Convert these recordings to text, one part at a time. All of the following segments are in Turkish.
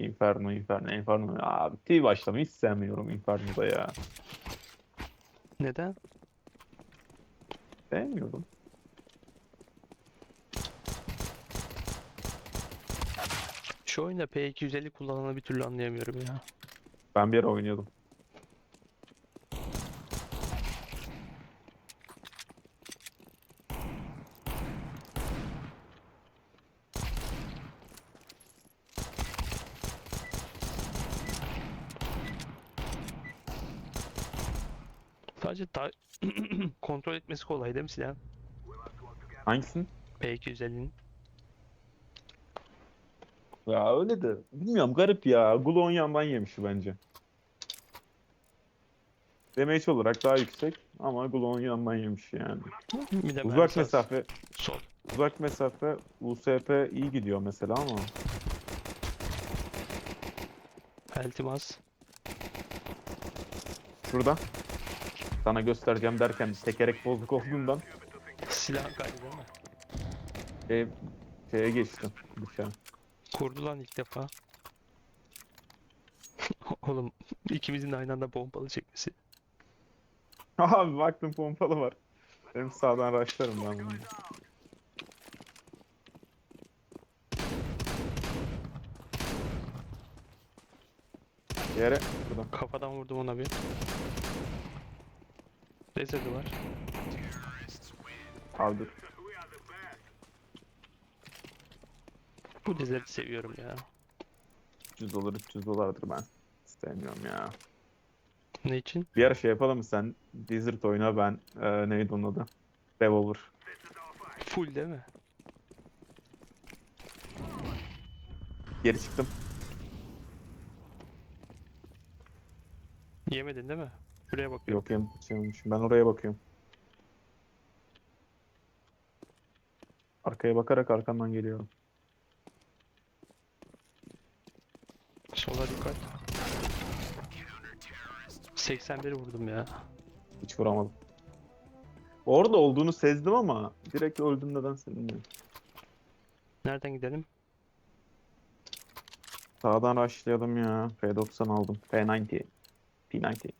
Inferno, Inferno, Inferno. Abi T başlamayı hiç sevmiyorum Inferno'da ya. Neden? Sevmiyorum. Şu oyunda P250 kullananı bir türlü anlayamıyorum ya. Ben bir ara oynuyordum. Sadece ta- kontrol etmesi kolay değil mi silah? Hangisin? P250'nin. Ya öyle de bilmiyorum garip ya. Glon yandan yemiş bence. Damage olarak daha yüksek ama Glon yandan yemiş yani. Bir de Uzak mesafe, Sol. uzak mesafe USP iyi gidiyor mesela ama Eltimaz. şurada sana göstereceğim derken tekerek bozuk olduğundan Silah kaydı değil mi? şey, şeye geçtim dışarı. Kurdu lan ilk defa. Oğlum ikimizin de aynı anda pompalı çekmesi. Abi baktım pompalı var. Benim sağdan raşlarım ben bunu. Yere buradan. Kafadan vurdum ona bir. Rezervi var. Abi dur. Bu dizleri seviyorum ya. 300 dolar 300 dolardır ben. İstemiyorum ya. Ne için? Bir ara şey yapalım mı sen? Desert oyna ben e, neydi onun adı? Revolver. Full değil mi? Geri çıktım. Yemedin değil mi? Şuraya bakıyorum. Yok şeymişim. Ben oraya bakıyorum. Arkaya bakarak arkandan geliyorum. Sola dikkat. 81 vurdum ya. Hiç vuramadım. Orada olduğunu sezdim ama direkt öldüm neden bilmiyorum. Nereden gidelim? Sağdan rushlayalım ya. P90 aldım. P90. P90.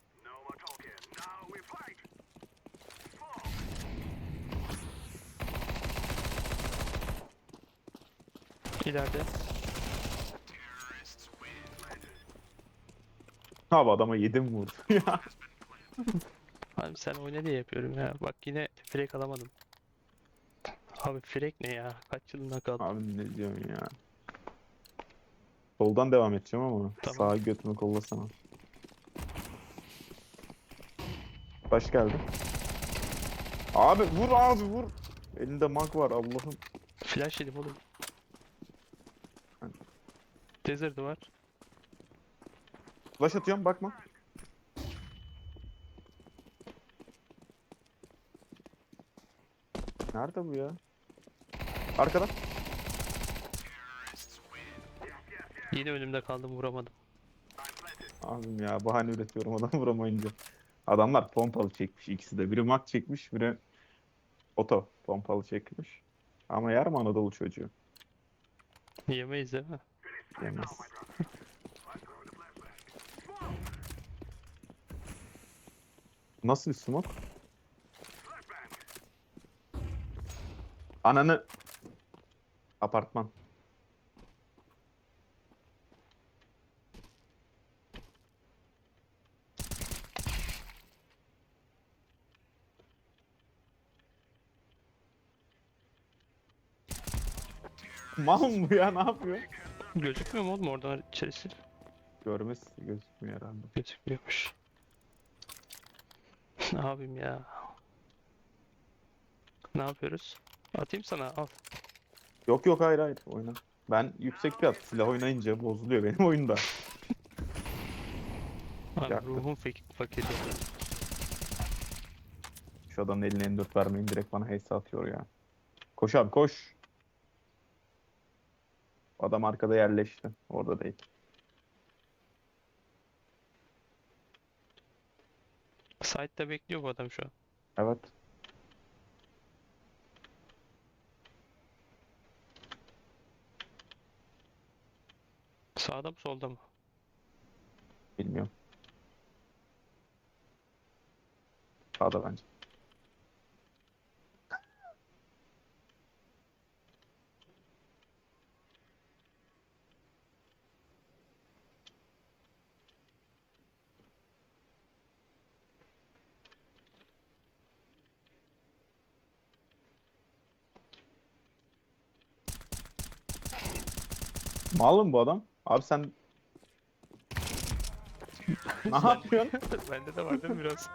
İleride. Abi adama yedim vurdu. ya. Abi sen oyna diye yapıyorum ya. Bak yine frek alamadım. Abi frek ne ya? Kaç yılına kaldı? Abi ne diyorsun ya. Soldan devam edeceğim ama Tamam. sağa götümü kollasana. Baş geldi. Abi vur abi vur. Elinde mag var Allah'ım. Flash yedim oğlum. Desert var. Flash atıyorum bakma. Nerede bu ya? Arkada. Yine önümde kaldım vuramadım. Abim ya bahane üretiyorum adam vuramayınca. Adamlar pompalı çekmiş ikisi de. Biri mak çekmiş, biri oto pompalı çekmiş. Ama yer mi Anadolu çocuğu? Yemeyiz değil mi? Yemez. Nasıl bir smoke? Ananı apartman. Mal mı ya ne yapıyor? Gözükmüyor mu oğlum oradan içerisi? Görmez gözükmüyor herhalde. Gözükmüyormuş. Ne yapayım ya? Ne yapıyoruz? Atayım sana al. Yok yok hayır hayır oyna. Ben yüksek fiyat silah oynayınca bozuluyor benim oyunda. Abi ruhum fek. Şu adamın eline M4 vermeyin direkt bana HS atıyor ya. Koş abi koş. Adam arkada yerleşti. Orada değil. Site'da bekliyor bu adam şu an. Evet. Sağda mı solda mı? Bilmiyorum. Sağda bence. Mal mı bu adam? Abi sen ne yapıyorsun? Bende de var değil mi biraz?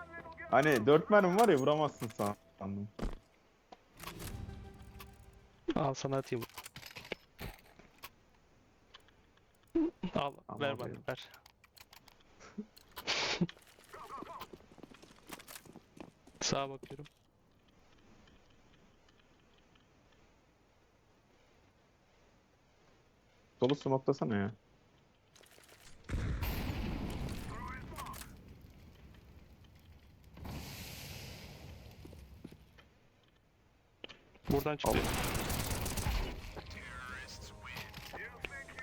Hani dört mermi var ya vuramazsın sandım. Al sana atayım. Al Tamam, ver bana ver. Sağa bakıyorum. Solu smoklasana ya. Buradan çıkıyor.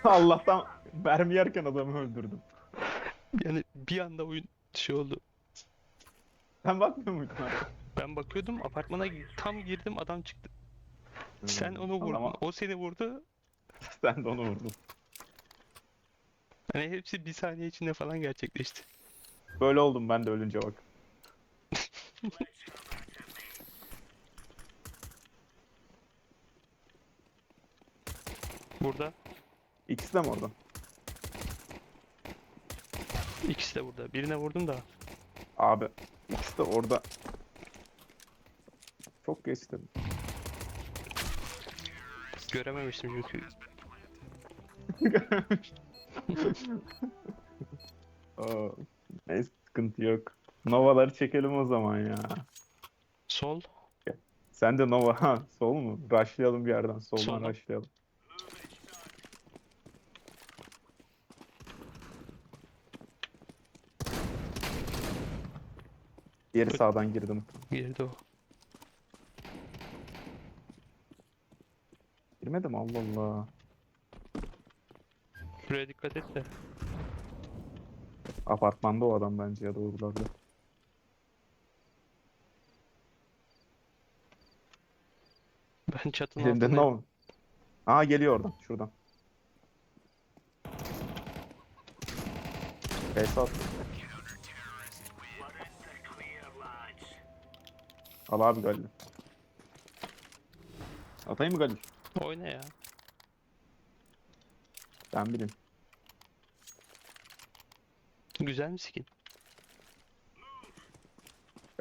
Allah'tan mermi yerken adamı öldürdüm. Yani bir anda oyun şey oldu. Sen bakmıyor muydun abi? Ben bakıyordum apartmana tam girdim adam çıktı. Sen Hmm, onu vurdun. Ama O seni vurdu. sen de onu vurdun. Hani hepsi bir saniye içinde falan gerçekleşti. Böyle oldum ben de ölünce bak. Burada. İkisi de mi orada? ikisi de burada. Birine vurdum da. Abi ikisi de orada. Çok geçtim. Görememiştim çünkü. Aa, neyse sıkıntı yok. Novaları çekelim o zaman ya. Sol. Sen de Nova ha sol mu? Rushlayalım bir yerden soldan Soldan. rushlayalım. Diğeri Ö- sağdan girdim. Girdi o. Girmedim Allah Allah. Buraya dikkat et de. Apartmanda o adam bence ya da oralarda. Ben çatının Elinde altındayım. Nova. Aa geliyor oradan şuradan. Face at. Al abi Galil. Atayım mı Galil? Oyna ya. Ben bileyim. Güzel mi skin?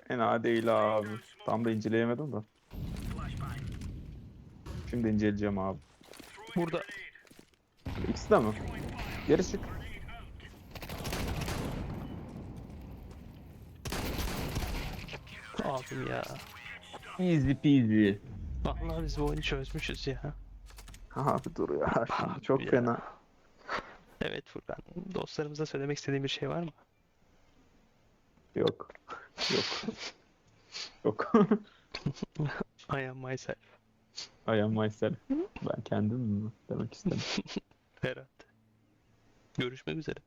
Fena değil abi. Tam da inceleyemedim de. Şimdi inceleyeceğim abi. Burada. İkisi de mi? Geri çık. Abim ya. Easy peasy. Vallahi biz bu oyunu çözmüşüz ya. Abi dur ya. Abi çok ya. fena. Evet Furkan. Dostlarımıza söylemek istediğin bir şey var mı? Yok. Yok. Yok. I am myself. I am myself. Ben kendim mi demek istedim. Ferhat. Görüşmek üzere.